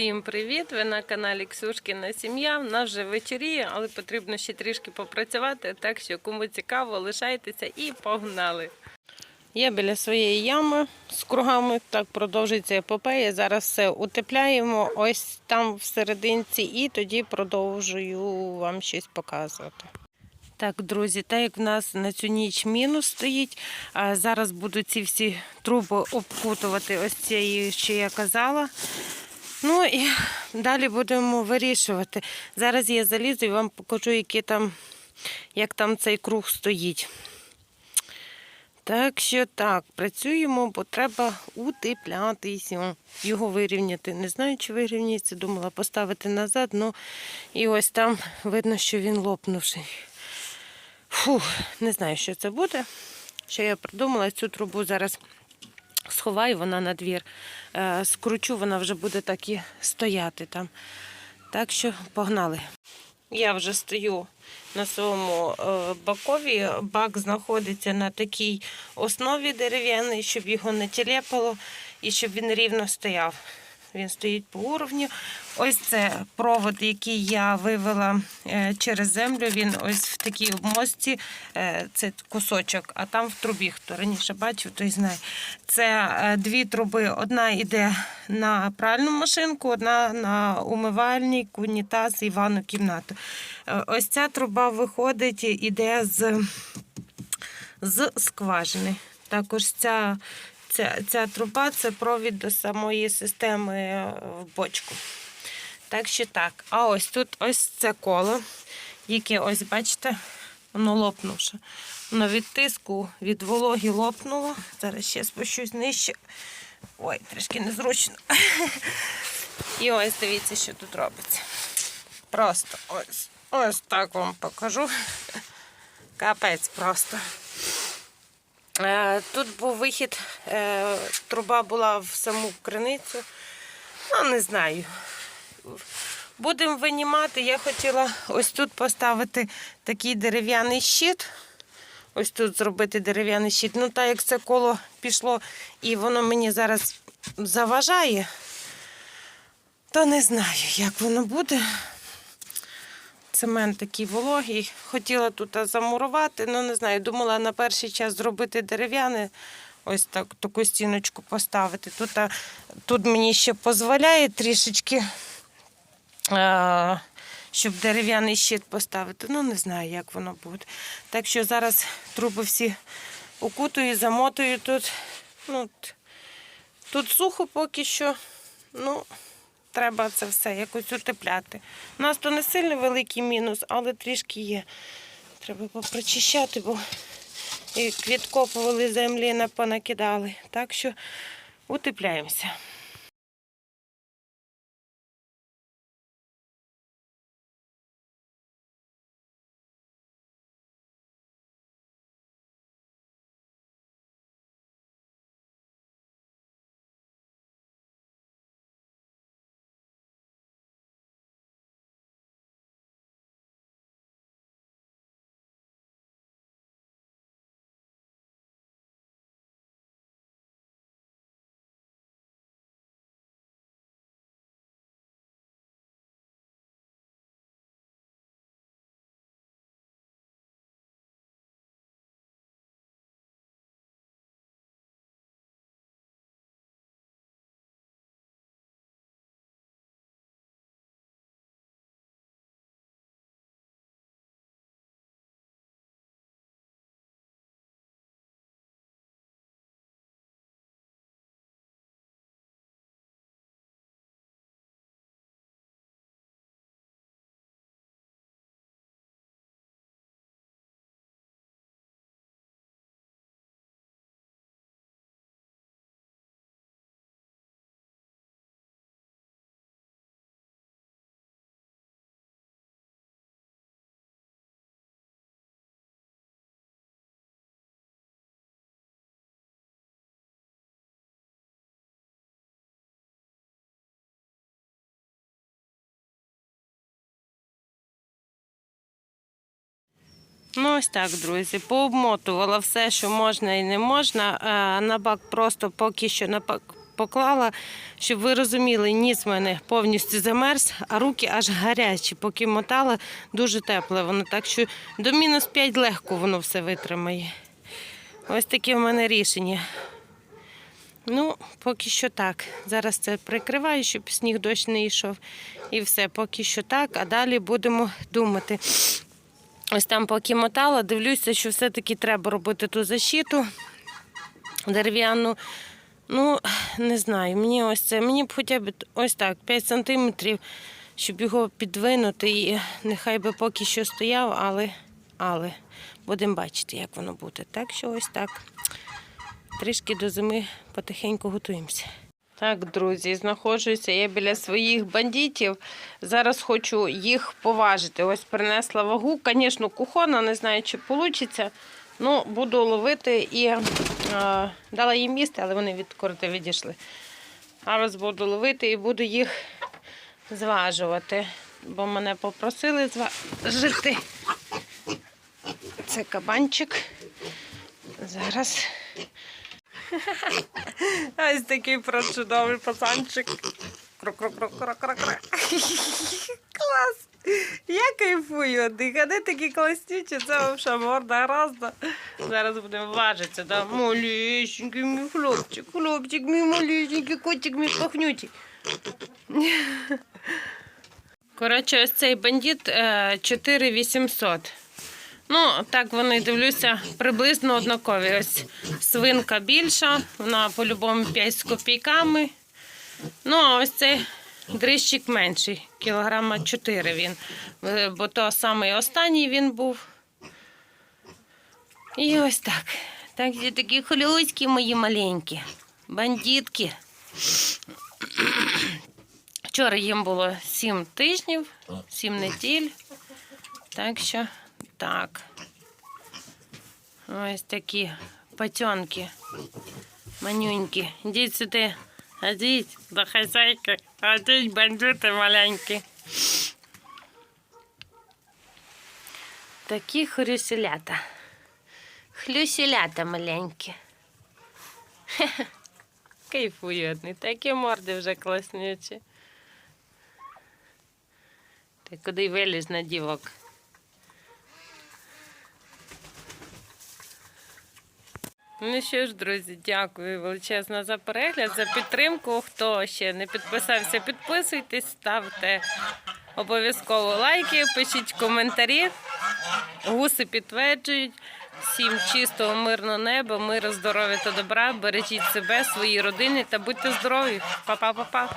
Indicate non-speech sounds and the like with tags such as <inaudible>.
Всім привіт! Ви на каналі Ксюшкіна Сім'я. В нас вже вечоріє, але потрібно ще трішки попрацювати. Так що, кому цікаво, лишайтеся і погнали. Я біля своєї ями з кругами, так продовжується епопея. Зараз все утепляємо ось там всерединці, і тоді продовжую вам щось показувати. Так, друзі, так як в нас на цю ніч мінус стоїть, а зараз буду ці всі труби обкутувати ось цією, що я казала. Ну і <laughs> далі будемо вирішувати. Зараз я залізу і вам покажу, які там, як там цей круг стоїть. Так що так, працюємо, бо треба утеплятися, його вирівняти. Не знаю, чи вирівняється, думала поставити назад, ну і ось там видно, що він лопнувший. Фух, не знаю, що це буде. Що я придумала, цю трубу зараз сховаю, вона на двір. Е, Скручу, вона вже буде так і стояти там. Так що погнали. Я вже стою на своєму е, бакові. Бак знаходиться на такій основі дерев'яній, щоб його не тілепало і щоб він рівно стояв. Він стоїть по уровню. Ось це провод, який я вивела е, через землю. Він ось в такій обмостці, е, це кусочок, а там в трубі. Хто раніше бачив, той знає. Це е, дві труби. Одна йде на пральну машинку, одна на умивальник, унітаз і ванну кімнату. Ось ця труба виходить, іде з, з скважини. Також ця Ця, ця труба це провід до самої системи е, в бочку. Так що так. А ось тут ось це коло, яке, ось, бачите, воно лопнувше. Воно від тиску, від вологи лопнуло. Зараз ще спущусь нижче. Ой, трішки незручно. І ось дивіться, що тут робиться. Просто ось, ось так вам покажу. Капець просто. Е, Тут був вихід, е, труба була в саму криницю. Ну, не знаю. Будемо винімати. Я хотіла ось тут поставити такий дерев'яний щит. Ось тут зробити дерев'яний щит. Ну, так як це коло пішло і воно мені зараз заважає, то не знаю, як воно буде. Цемент такий вологий. Хотіла тут замурувати, ну не знаю, думала на перший час зробити дерев'яне, ось так таку стіночку поставити. Тут, тут мені ще дозволяє трішечки, щоб дерев'яний щит поставити. Ну, не знаю, як воно буде. Так що зараз труби всі укутую, замотую тут. Ну, тут сухо поки що. Ну, треба це все якось утепляти. У нас то не сильно великий мінус, але трішки є. Треба попрочищати, бо відкопували землі, на- понакидали. Так що утепляємося. Ну, ось так, друзі. Пообмотувала все, що можна і не можна. На бак просто поки що на поклала, щоб ви розуміли, ніс в мене повністю замерз, а руки аж гарячі. Поки мотала, дуже тепле воно. Так що до мінус 5 легко воно все витримає. Ось таке в мене рішення. Ну, поки що так. Зараз це прикриваю, щоб сніг дощ не йшов. І все, поки що так, а далі будемо думати. Ось там поки мотала, дивлюся, що все-таки треба робити ту защиту дерев'яну. Ну, не знаю, мені ось це, мені б хоча б ось так, 5 сантиметрів, щоб його підвинути. І нехай би поки що стояв, але, але будемо бачити, як воно буде. Так що ось так. Трішки до зими потихеньку готуємося. Так, друзі, знаходжуся я біля своїх бандитів. Зараз хочу їх поважити. Ось принесла вагу. Звісно, кухона, не знаю, чи вийде. Ну, буду ловити і е, дала їм їсти, але вони від короти відійшли. Зараз буду ловити і буду їх зважувати, бо мене попросили зважити. Це кабанчик. Зараз. <laughs> Ось такий прочудовий пацанчик. <laughs> Клас! Я кайфую вони такі класнючі, це взагалі морда разна. Зараз будемо важитися, да? Малюсенький мій хлопчик, хлопчик мій малюсенький, котик мій пахнючий. <laughs> Коротше, ось цей бандит е, 4800. Ну, так вони дивлюся, приблизно однакові. Ось свинка більша, вона по-любому 5 з копійками. Ну, а ось цей дрищик менший, кілограма 4 він. Е, Бо то самий останній він був. І ось так. Так, є такі хлюські мої маленькі, бандитки. Вчора їм було 7 тижнів, 7 неділь. Так що так. Ось такі патьонки. Манюнькі. Ідіть сюди. Ідіть до хазяйки. Ідіть, бандити маленькі. Такі хрюселята. Хлюселята маленькі. Хе-хе. <laughs> Кайфую одні. Такі морди вже класнючі. Ти куди виліз на дівок? Ну що ж, друзі, дякую величезно за перегляд, за підтримку. Хто ще не підписався, підписуйтесь, ставте обов'язково лайки, пишіть коментарі. Гуси підтверджують. Всім чистого, мирного неба, миру, здоров'я та добра. Бережіть себе, свої родини та будьте здорові. Па-па-па-па.